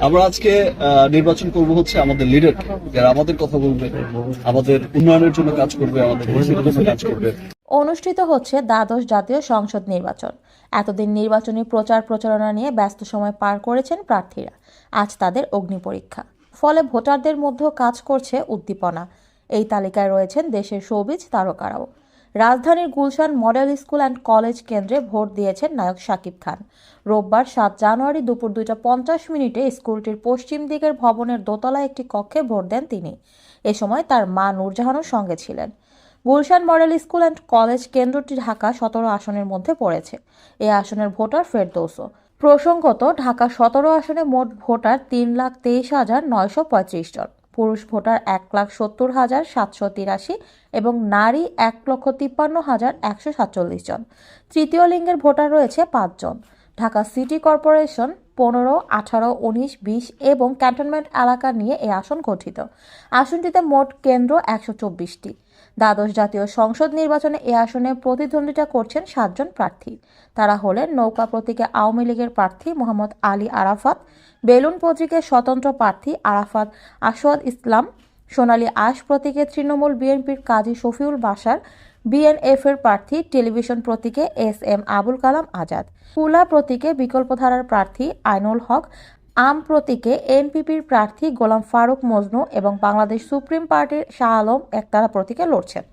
আমরা আজকে নির্বাচন করব হচ্ছে আমাদের লিডার যারা আমাদের কথা বলবে, আমাদের উন্নয়নের জন্য কাজ করবে, আমাদের কাজ করবে। অনুষ্ঠিত হচ্ছে দ্বাদশ জাতীয় সংসদ নির্বাচন। এতদিন নির্বাচনী প্রচার প্রচারণা নিয়ে ব্যস্ত সময় পার করেছেন প্রার্থীরা। আজ তাদের অগ্নি পরীক্ষা। ফলে ভোটারদের মধ্যেও কাজ করছে উদ্দীপনা। এই তালিকায় রয়েছেন দেশের শোবিজ তারকারাও। রাজধানীর Gulshan model school and college কেন্দ্রে ভোট দিয়েছেন নায়ক শাকিব খান। রোববার সাত জানুয়ারি দুপুর দুইটা পঞ্চাশ মিনিটে স্কুলটির পশ্চিম দিকের ভবনের দোতলায় একটি কক্ষে ভোট দেন তিনি। এ সময় তার মা নূরজাহানুর সঙ্গে ছিলেন। Gulshan model school and college কেন্দ্রটি ঢাকা সতেরো আসনের মধ্যে পড়েছে। এই আসনের ভোটার ফেরদৌসও। প্রসঙ্গত, ঢাকা সতেরো আসনে মোট ভোটার তিন লাখ তেইশ হাজার নয়শো পঁয়ত্রিশ জন। পুরুষ ভোটার এক লাখ সত্তর হাজার সাতশো তিরাশি এবং নারী এক লক্ষ তিপ্পান্ন হাজার একশো সাতচল্লিশ জন। তৃতীয় লিঙ্গের ভোটার রয়েছে পাঁচজন। ঢাকা সিটি কর্পোরেশন পনেরো, আঠারো, উনিশ, বিশ এবং ক্যান্টনমেন্ট এলাকা নিয়ে এই আসন গঠিত। আসনটিতে মোট কেন্দ্র একশো চব্বিশটি। দ্বাদশ জাতীয় সংসদ নির্বাচনে এ আসনে প্রতিদ্বন্দ্বিতা করছেন সাতজন প্রার্থী। তারা হলেন নৌকা প্রতীকে আওয়ামী লীগের প্রার্থী মোহাম্মদ আলী আরাফাত, বেলুন প্রতীকে স্বতন্ত্র প্রার্থী আরাফাত আসওয়াদ ইসলাম সোনালী আশ প্রতীকে তৃণমূল বিএনপির কাজী শফিউল বাসার বিএনএফ এর প্রার্থী টেলিভিশন প্রতীকে এস এম আবুল কালাম আজাদ, কুলা প্রতীকে বিকল্পধারার প্রার্থী আইনুল হক, আম প্রতীকে এনপিপির প্রার্থী গোলাম ফারুক মজনু এবং বাংলাদেশ সুপ্রিম পার্টির শাহ আলম একতারা প্রতীকে লড়ছেন।